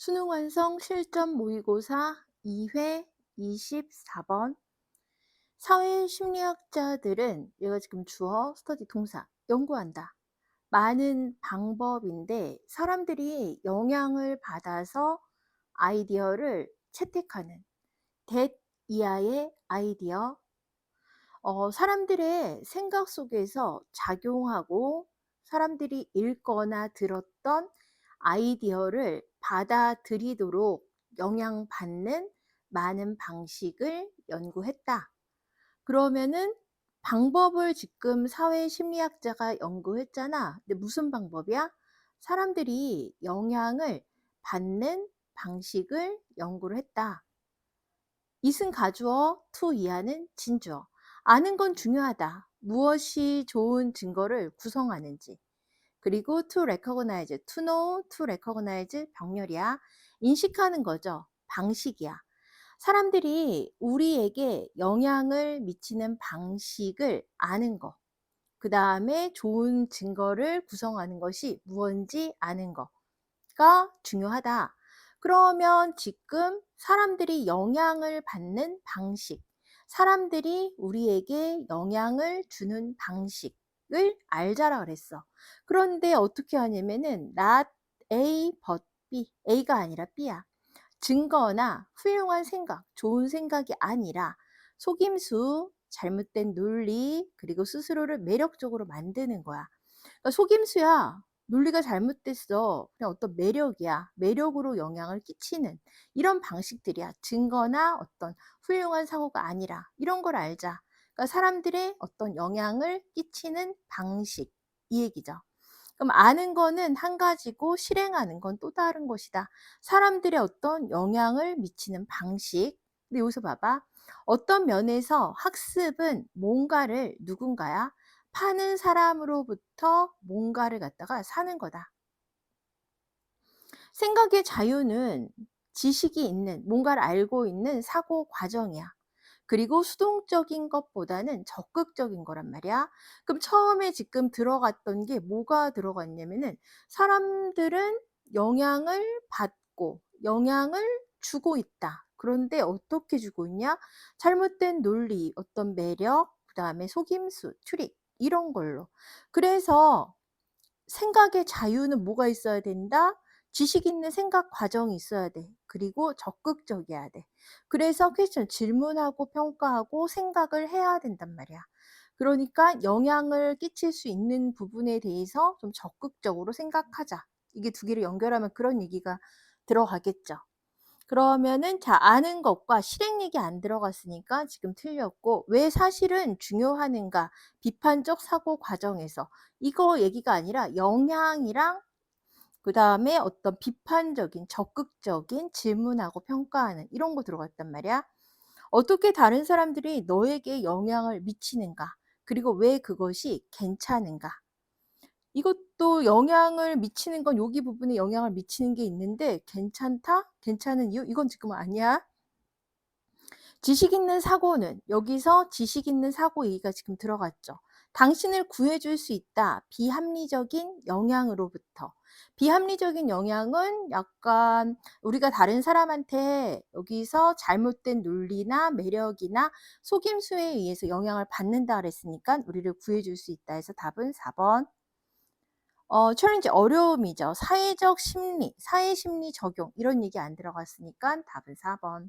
수능 완성 실전 모의고사 2회 24번 사회 심리학자들은 얘가 지금 주어 스터디 동사 연구한다. 많은 방법인데 사람들이 영향을 받아서 아이디어를 채택하는 that 이하의 아이디어 어, 사람들의 생각 속에서 작용하고 사람들이 읽거나 들었던 아이디어를 받아들이도록 영향받는 많은 방식을 연구했다. 그러면은 방법을 지금 사회 심리학자가 연구했잖아. 근데 무슨 방법이야? 사람들이 영향을 받는 방식을 연구를 했다. 이승 가주어, 투 이하는 진주어. 아는 건 중요하다. 무엇이 좋은 증거를 구성하는지. 그리고 to recognize, to know, to recognize 병렬이야. 인식하는 거죠. 방식이야. 사람들이 우리에게 영향을 미치는 방식을 아는 거. 그 다음에 좋은 증거를 구성하는 것이 무언지 아는 거가 중요하다. 그러면 지금 사람들이 영향을 받는 방식, 사람들이 우리에게 영향을 주는 방식 을 알자라 그랬어. 그런데 어떻게 하냐면은 not A but B, A가 아니라 B야. 증거나 훌륭한 생각, 좋은 생각이 아니라 속임수, 잘못된 논리, 그리고 스스로를 매력적으로 만드는 거야. 그러니까 속임수야. 논리가 잘못됐어. 그냥 어떤 매력이야. 매력으로 영향을 끼치는 이런 방식들이야. 증거나 어떤 훌륭한 사고가 아니라 이런 걸 알자. 그러니까 사람들의 어떤 영향을 끼치는 방식 이 얘기죠. 그럼 아는 거는 한 가지고 실행하는 건 또 다른 것이다. 사람들의 어떤 영향을 미치는 방식. 근데 여기서 봐봐. 어떤 면에서 학습은 뭔가를 누군가야 파는 사람으로부터 뭔가를 갖다가 사는 거다. 생각의 자유는 지식이 있는, 뭔가를 알고 있는 사고 과정이야. 그리고 수동적인 것보다는 적극적인 거란 말이야. 그럼 처음에 지금 들어갔던 게 뭐가 들어갔냐면은 사람들은 영향을 받고 영향을 주고 있다. 그런데 어떻게 주고 있냐? 잘못된 논리, 어떤 매력, 그 다음에 속임수, 트릭, 이런 걸로. 그래서 생각의 자유는 뭐가 있어야 된다? 지식 있는 생각 과정이 있어야 돼. 그리고 적극적이어야 돼. 그래서 퀘스천 질문하고 평가하고 생각을 해야 된단 말이야. 그러니까 영향을 끼칠 수 있는 부분에 대해서 좀 적극적으로 생각하자. 이게 두 개를 연결하면 그런 얘기가 들어가겠죠. 그러면은 자 아는 것과 실행 얘기 안 들어갔으니까 지금 틀렸고 왜 사실은 중요하는가 비판적 사고 과정에서 이거 얘기가 아니라 영향이랑 그 다음에 어떤 비판적인 적극적인 질문하고 평가하는 이런 거 들어갔단 말이야. 어떻게 다른 사람들이 너에게 영향을 미치는가 그리고 왜 그것이 괜찮은가 이것도 영향을 미치는 건 여기 부분에 영향을 미치는 게 있는데 괜찮다? 괜찮은 이유? 이건 지금 아니야. 지식 있는 사고는 여기서 지식 있는 사고 얘기가 지금 들어갔죠. 당신을 구해줄 수 있다. 비합리적인 영향으로부터. 비합리적인 영향은 약간 우리가 다른 사람한테 여기서 잘못된 논리나 매력이나 속임수에 의해서 영향을 받는다 그랬으니까 우리를 구해줄 수 있다 해서 답은 4번. 어, 챌린지 어려움이죠. 사회적 심리, 사회 심리 적용 이런 얘기 안 들어갔으니까 답은 4번.